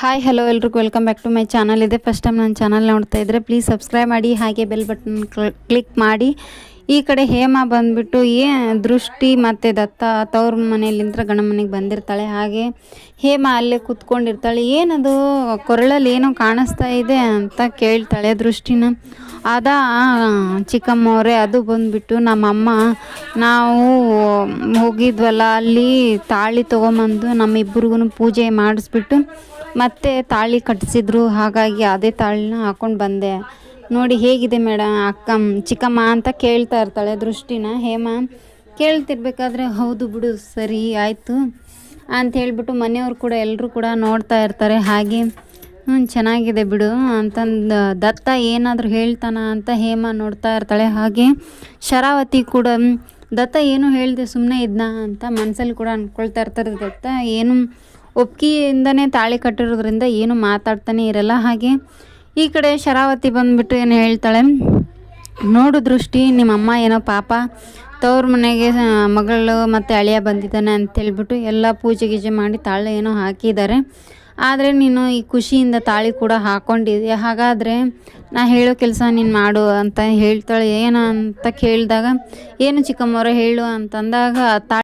Hi hello ಎಲ್ರಿಗೂ. Welcome back to my channel ಇದೆ first time ನನ್ನ ಚಾನಲ್ ನೋಡ್ತಾ ಇದ್ದರೆ ಪ್ಲೀಸ್ ಸಬ್ಸ್ಕ್ರೈಬ್ ಮಾಡಿ, ಹಾಗೆ ಬೆಲ್ ಬಟನ್ ಕ್ಲಿಕ್ ಮಾಡಿ. ಈ ಕಡೆ ಹೇಮ ಬಂದುಬಿಟ್ಟು ಏ, ದೃಷ್ಟಿ ಮತ್ತು ದತ್ತ, ತವ್ರ ಮನೆಯಲ್ಲಿಂದ ಗಣ ಮನೆಗೆ ಬಂದಿರ್ತಾಳೆ. ಹಾಗೆ ಹೇಮ ಅಲ್ಲೇ ಕೂತ್ಕೊಂಡಿರ್ತಾಳೆ. ಏನದು, ಕೊರಳಲ್ಲಿ ಏನೋ ಕಾಣಿಸ್ತಾ ಇದೆ ಅಂತ ಕೇಳ್ತಾಳೆ ದೃಷ್ಟಿನ. ಅದಾ ಚಿಕ್ಕಮ್ಮವ್ರೆ ಅದು ಬಂದುಬಿಟ್ಟು ನಮ್ಮಮ್ಮ, ನಾವು ಹೋಗಿದ್ವಲ್ಲ, ಅಲ್ಲಿ ತಾಳಿ ತೊಗೊಂಬಂದು ನಮ್ಮಿಬ್ಬರಿಗೂ ಪೂಜೆ ಮಾಡಿಸ್ಬಿಟ್ಟು ಮತ್ತೆ ತಾಳಿ ಕಟ್ಟಿಸಿದ್ರು ಹಾಗಾಗಿ ಅದೇ ತಾಳಿನ ಹಾಕೊಂಡು ಬಂದೆ. ನೋಡಿ ಹೇಗಿದೆ ಮೇಡಮ್ ಅಕ್ಕ ಚಿಕ್ಕಮ್ಮ ಅಂತ ಕೇಳ್ತಾ ಇರ್ತಾಳೆ ದೃಷ್ಟಿನ. ಹೇಮ ಕೇಳ್ತಿರ್ಬೇಕಾದ್ರೆ ಹೌದು ಬಿಡು ಸರಿ ಆಯಿತು ಅಂತ ಹೇಳ್ಬಿಟ್ಟು ಮನೆಯವ್ರು ಕೂಡ ಎಲ್ಲರೂ ಕೂಡ ನೋಡ್ತಾ ಇರ್ತಾರೆ. ಹಾಗೆ ಹ್ಞೂ ಚೆನ್ನಾಗಿದೆ ಬಿಡು ಅಂತಂದು ದತ್ತ ಏನಾದರೂ ಹೇಳ್ತಾನ ಅಂತ ಹೇಮ ನೋಡ್ತಾ ಇರ್ತಾಳೆ. ಹಾಗೆ ಶರಾವತಿ ಕೂಡ "ಹ್ಮ್, ದತ್ತ ಏನು ಹೇಳಿದೆ ಸುಮ್ಮನೆ ಇದ್ನ ಅಂತ ಮನಸ್ಸಲ್ಲಿ ಕೂಡ ಅಂದ್ಕೊಳ್ತಾ ಇರ್ತಾರೆ. ದತ್ತ ಏನು ಒಪ್ಪಿಗೆಯಿಂದನೇ ತಾಳಿ ಕಟ್ಟಿರೋದ್ರಿಂದ ಏನು ಮಾತಾಡ್ತಾನೆ ಇರಲ್ಲ ಹಾಗೆ. ಈ ಕಡೆ ಶರಾವತಿ ಬಂದುಬಿಟ್ಟು ಏನು ಹೇಳ್ತಾಳೆ? ನೋಡು ದೃಷ್ಟಿ, ನಿಮ್ಮಮ್ಮ ಏನೋ ಪಾಪ ತವ್ರ ಮನೆಗೆ ಮಗಳು ಮತ್ತು ಅಳಿಯ ಬಂದಿದ್ದಾನೆ ಅಂತೇಳ್ಬಿಟ್ಟು ಎಲ್ಲ ಪೂಜೆ ಗೀಜೆ ಮಾಡಿ ತಾಳೆ ಏನೋ ಹಾಕಿದ್ದಾರೆ. ಆದರೆ ನೀನು ಈ ಖುಷಿಯಿಂದ ತಾಳಿ ಕೂಡ ಹಾಕ್ಕೊಂಡಿದ್ದೆ ಹಾಗಾದರೆ ನಾ ಹೇಳೋ ಕೆಲಸ ನೀನು ಮಾಡು ಅಂತ ಹೇಳ್ತಾಳೆ. ಏನು ಅಂತ ಕೇಳಿದಾಗ, ಏನು ಚಿಕ್ಕಮ್ಮವ್ರೆ ಹೇಳು ಅಂತಂದಾಗ ತಾಳಿ